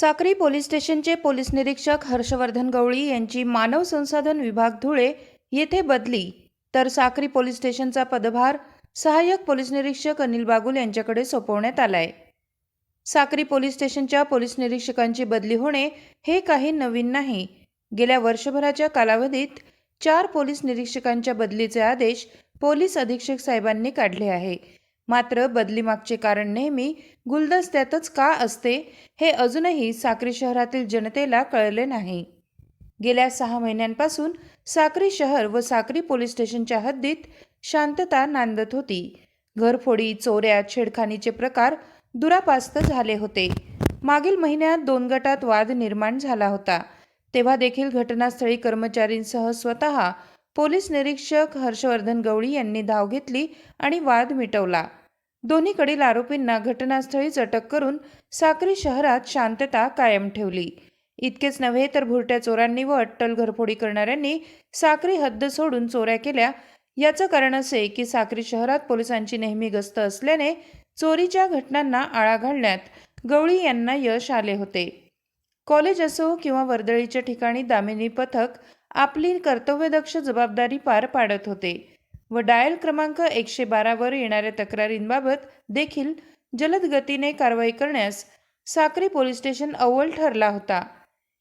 Sakri police स्टेशनचे police निरीक्षक हर्षवर्धन गवळी यांची मानव संसाधन विभाग धुळे येथे बदली. तर साक्री पोलीस स्टेशनचा पदभार सहाय्यक पोलीस निरीक्षक अनिल बागुल यांच्याकडे सोपवण्यात आलाय. साक्री पोलीस स्टेशनच्या पोलीस निरीक्षकांची बदली होणे हे काही नवीन नाही. गेल्या वर्षभराच्या कालावधीत चार पोलीस निरीक्षकांच्या बदलीचे आदेश पोलीस अधीक्षक साहेबांनी काढले आहे. मात्र बदलीमागचे कारण नेहमी गुलदस्त्यातच का असते हे अजूनही साक्री शहरातील जनतेला कळले नाही. गेल्या सहा महिन्यांपासून साक्री शहर व साक्री पोलीस स्टेशनच्या हद्दीत शांतता नांदत होती. घरफोडी चोऱ्या छेडखानीचे प्रकार दुरापास्त झाले होते. मागील महिन्यात दोन गटात वाद निर्माण झाला होता. तेव्हा देखील घटनास्थळी कर्मचारींसह स्वतः पोलीस निरीक्षक हर्षवर्धन गवळी यांनी धाव घेतली आणि वाद मिटवला. दोन्हीकडील आरोपींना घटनास्थळीच अटक करून साक्री शहरात शांतता कायम ठेवली. इतकेच नव्हे तर भुरट्या चोरांनी व अट्टल घरफोडी करणाऱ्यांनी साक्री हद्द सोडून चोऱ्या केल्या. याचं कारण असे की साक्री शहरात पोलिसांची नेहमी गस्त असल्याने चोरीच्या घटनांना आळा घालण्यात गवळी यांना यश आले होते. कॉलेज असो किंवा वर्दळीच्या ठिकाणी दामिनी पथक आपली कर्तव्यदक्ष जबाबदारी पार पाडत होते व डायल क्रमांक एकशे बारावर येणाऱ्या तक्रारींबाबत देखील जलद गतीने कारवाई करण्यास साक्री पोलीस स्टेशन अव्वल ठरला होता.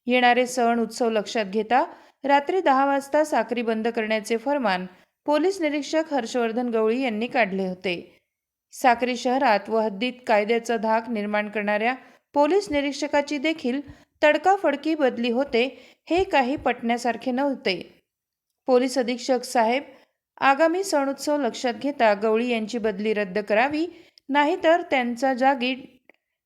येणारे सण उत्सव लक्षात घेता रात्री दहा वाजता साक्री बंद करण्याचे फरमान पोलीस निरीक्षक हर्षवर्धन गवळी यांनी काढले होते. साक्री शहरात व हद्दीत कायद्याचा धाक निर्माण करणाऱ्या पोलीस निरीक्षकाची देखील तडकाफडकी बदली होते हे काही पटण्यासारखे नव्हते. पोलीस अधीक्षक साहेब आगामी सण उत्सव लक्षात घेता गवळी यांची बदली रद्द करावी नाहीतर त्यांचा जागी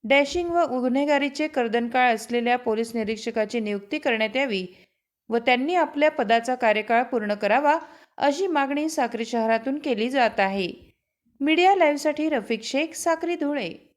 डॅशिंग व गुन्हेगारीचे कर्दनकाळ असलेल्या पोलीस निरीक्षकाची नियुक्ती करण्यात यावी व त्यांनी आपल्या पदाचा कार्यकाळ पूर्ण करावा अशी मागणी साक्री शहरातून केली जात आहे. मीडिया लाईव्हसाठी रफिक शेख साक्री धुळे.